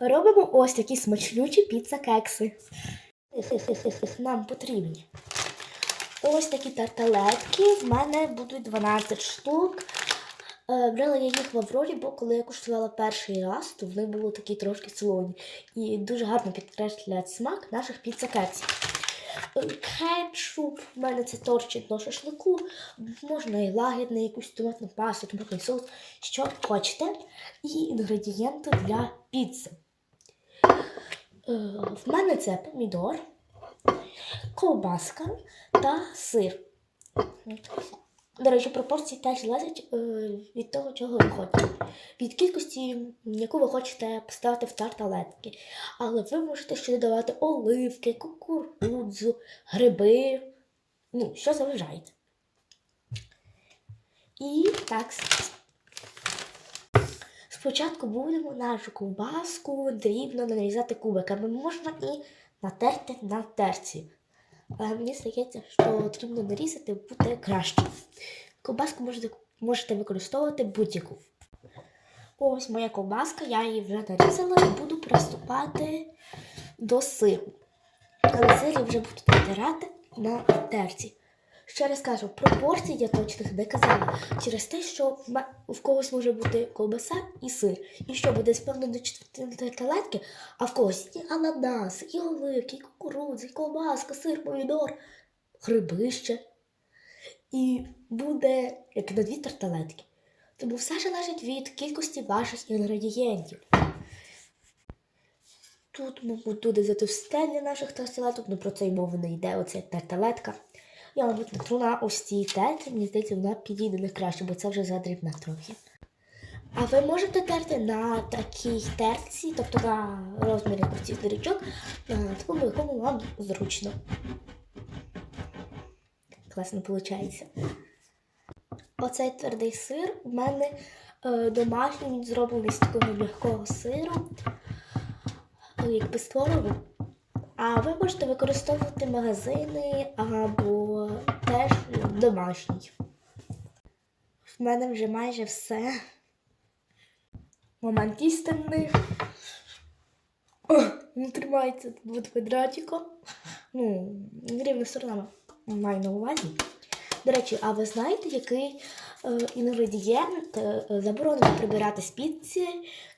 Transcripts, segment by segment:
Робимо ось такі смачнючі піца-кекси. Нам потрібні. Ось такі тарталетки. В мене будуть 12 штук. Е, Брала я їх в Аврорі, бо коли я куштувала перший раз, то вони були такі трошки солоні. І дуже гарно підкреслять смак наших піца-кексів. Е, Кетчуп, в мене це торчить до шашлику. Можна і лагідний, якусь томатну пасту, томатний соус, що хочете. І інгредієнти для піци. Е, В мене це помідор, ковбаска та сир. До речі, пропорції теж залежать е, від того, чого ви хочете. Від кількості, яку ви хочете поставити в тарталетки. Але ви можете ще додавати оливки, кукурудзу, гриби. Ну, що заважаєте. І так. Спочатку будемо нашу ковбаску дрібно нарізати кубиками. Можна і натерти на терці. Але мені здається, що потрібно нарізати буде краще. Ковбаску можете, можете використовувати будь-яку. Ось моя ковбаска, я її вже нарізала і буду приступати до сиру. Але сир я вже буду натирати на терці. Ще раз кажу, пропорції я точно не казала через те, що в, когось може бути ковбаса і сир. І що буде спевно до четвертини тарталетки, а в когось і ананас, і оливки, і кукурудзи, і ковбаска, сир, помідор, грибище. І буде як на дві тарталетки. Тому все залежить від кількості ваших інгредієнтів. Тут, мабуть, буде затовстення наших тарталеток, ну про це й мови не йде, оце тарталетка. Я, мабуть, натру на ось цій терці, мені здається, вона підійде не краще, бо це вже задрібна трохи. А ви можете терти на такій терці, тобто на розмірі цих дирічок, на такому, якому вам зручно. Класно виходить. Оцей твердий сир у мене е, домашній, він зроблений з такого м'якого сиру, е, якби творогу. А ви можете використовувати магазини або теж домашній. В мене вже майже все. Момент істинний. О, не тримається тут квадратиком. Ну, рівно сторонами маю на увазі. До речі, а ви знаєте, який е, інгредієнт е, заборонено прибирати з піци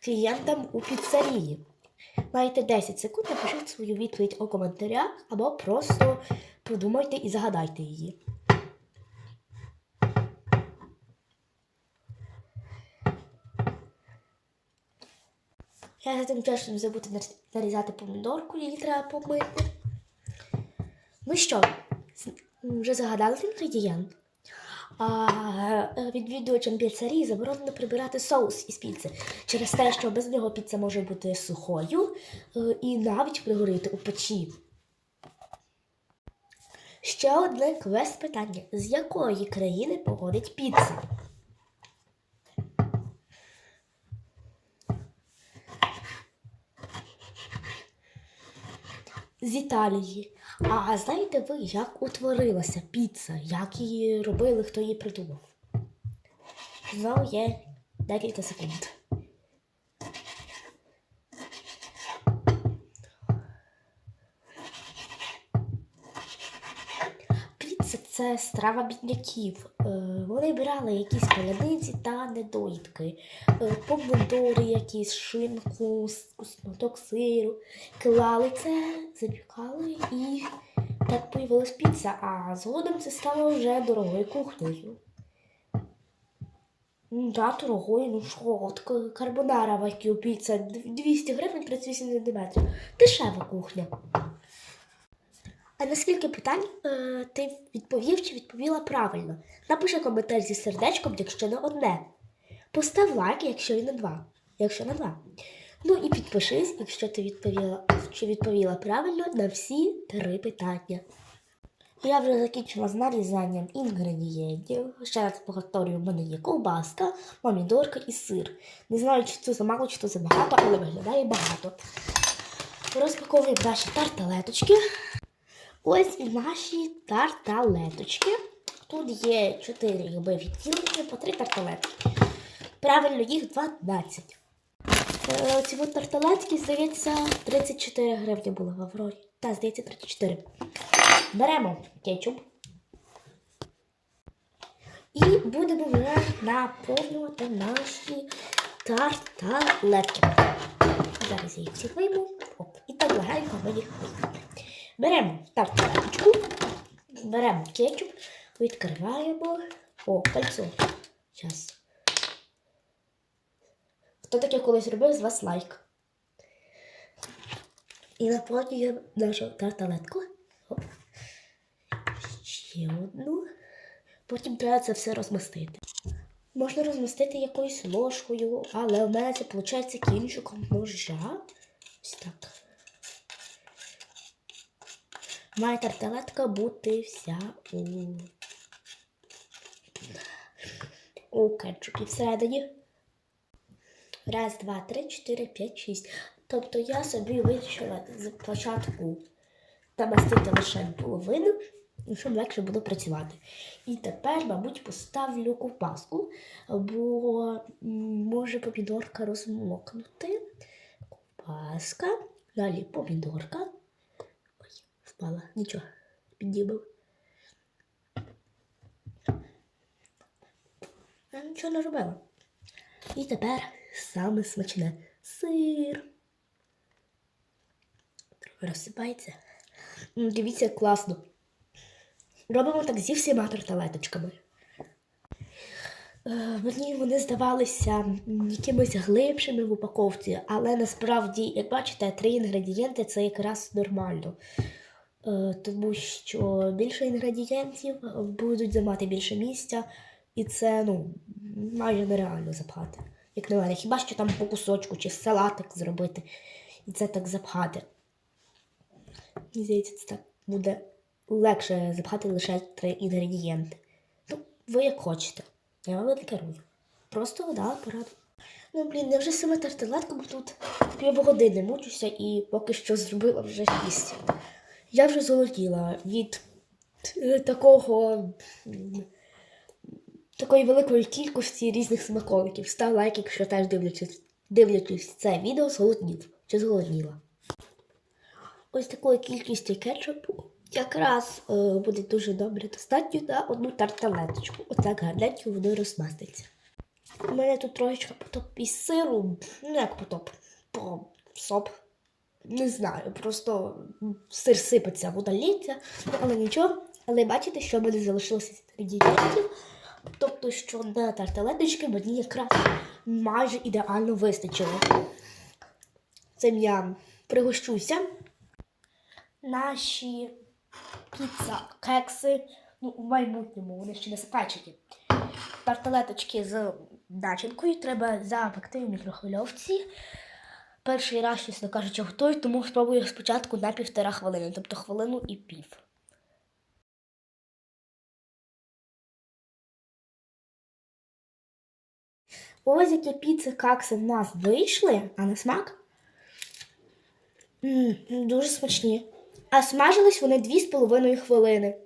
клієнтам у піцерії? Маєте 10 секунд, напишіть свою відповідь у коментарях або просто подумайте і загадайте її. Я за тим часом забути нарізати помідорку, її треба помити. Ну що, вже загадали інгредієнт? А е, відвідувачам піцерії заборонено прибирати соус із піци через те, що без нього піца може бути сухою е, і навіть пригоріти у печі. Ще одне квест питання: з якої країни походить піца? З Італії. А знаєте ви, як утворилася піца? Як її робили, хто її придумав? Знову є декілька секунд. Піца це страва бідняків. Е, Вони брали якісь паляниці та недоїдки, е, помидори, якісь шинку, с- сиру, клали це, запікали і так появилась піца, а згодом це стало вже дорогою кухнею. Да, дорогою, ну що, от карбонара вакіо піца 200 гривень 38 см. Дешева кухня. А наскільки питань е, ти відповів чи відповіла правильно? Напиши коментар зі сердечком, якщо не одне. Постав лайк, якщо і не два. Якщо не два. Ну і підпишись, якщо ти відповіла, чи відповіла правильно на всі три питання. Я вже закінчила з нарізанням інгредієнтів. Ще раз повторюю, в мене є ковбаска, помідорка і сир. Не знаю, чи це замало, чи це забагато, але виглядає багато. Розпаковуємо наші тарталеточки. Ось і наші тарталеточки. Тут є 4 якби відділення по 3 тарталетки. Правильно, їх 12. Е, Ці тарталетки, здається, 34 гривні були в Аврорі. Так, здається, 34. Беремо кетчуп. І будемо вже наповнювати наші тарталетки. Зараз я їх всіх вийму. Оп, і так легенько ми їх виймемо. Беремо тарталеточку, беремо кетчуп, відкриваємо. О, кольцо. Зараз. Хто таке колись робив, з вас лайк. І наповнюємо нашу тарталетку. Ще одну. Потім треба це все розмістити. Можна розмістити якоюсь ложкою, але у мене це виходить кінчиком ножа. Ось так. Має тарталетка бути вся у, у кетчупі всередині. Раз, два, три, чотири, п'ять, шість. Тобто я собі вирішила спочатку намастити лише половину, щоб легше було працювати. І тепер, мабуть, поставлю ковбаску, бо може помідорка розмокнути. Ковбаска, далі помідорка. Впала, нічого, піднімав. Я нічого не робила. І тепер саме смачне сир. Розсипається. Дивіться, як класно. Робимо так зі всіма тарталеточками. Е, Мені вони здавалися якимись глибшими в упаковці, але насправді, як бачите, три інгредієнти це якраз нормально. Е, Тому що більше інгредієнтів будуть займати більше місця, і це ну, майже нереально запхати. Як на мене, хіба що там по кусочку чи салатик зробити і це так запхати. Мені здається, це так буде легше запхати лише три інгредієнти. Ну, ви як хочете. Я вам не керую. Просто дала пораду. Ну, блін, я вже саме тарталетку, бо тут півгодини мучуся і поки що зробила вже шість. Я вже золотіла від е, такого. Такої великої кількості різних смаколиків. Став лайк, якщо теж дивлячись, дивлячись це відео, зголоднів чи зголодніла. Ось такої кількості кетчупу якраз е, буде дуже добре достатньо на одну тарталеточку. Отак гарненько воно розмаститься. У мене тут трошечка потоп із сиру, ну як потоп, по соп. Не знаю, просто сир сипеться, вода лється, але нічого. Але бачите, що в мене залишилося інгредієнтів. Тобто, що на тарталеточки мені якраз майже ідеально вистачило. Цим я пригощуся. Наші піца кекси, ну, у майбутньому вони ще не запечені. Тарталеточки з начинкою треба запекти в мікрохвильовці. Перший раз, чесно кажучи, готую, тому спробую спочатку на півтора хвилини, тобто хвилину і пів. Ось які піци какси в нас вийшли, а на смак дуже смачні. А смажились вони 2,5 хвилини.